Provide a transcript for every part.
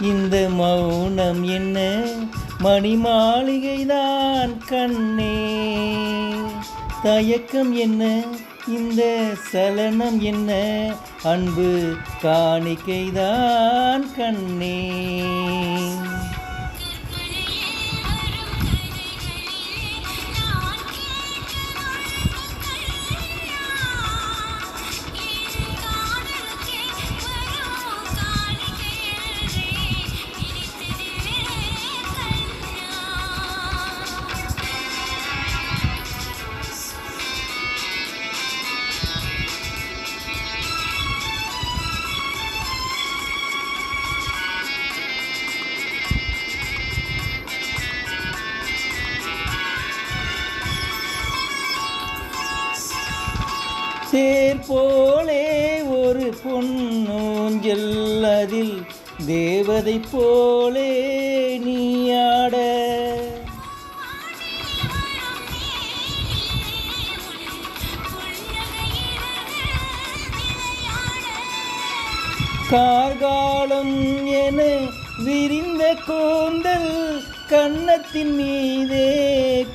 இந்த மௌனம் என்ன? மணி மாளிகைதான் கண்ணே. தயக்கம் என்ன? இந்த சலனம் என்ன? அன்பு காணிக்கைதான் கண்ணே. தேர் போலே ஒரு பொன்னூஞ்சல் அதில் தேவதை போலே நீயாட. கார்காலம் என விரிந்த கூந்தல் கன்னத்தின் மீதே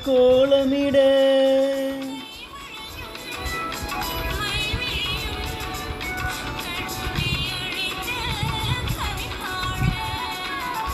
கோ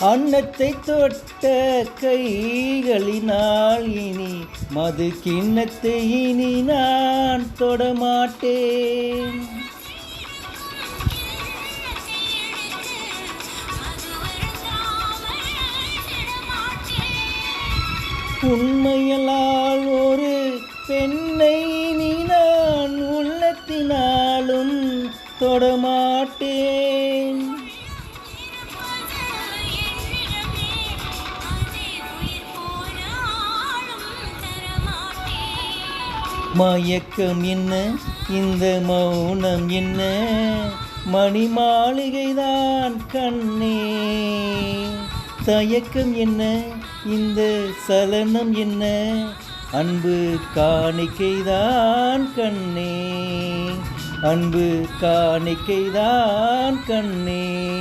அன்னத்தை தொட்ட கைகளினால் இனி மது கிண்ணத்தை இனி நான் தொடமாட்டேன் உண்மையலால் ஒரு பெண்ணை நீ நான் உள்ளத்தினாலும் தொடமா மயக்கம் என்ன? இந்த மௌனம் என்ன? மணி மாளிகைதான் கண்ணே. தயக்கம் என்ன? இந்த சலனம் என்ன? அன்பு காணிக்கைதான் கண்ணே. அன்பு காணிக்கைதான் கண்ணே.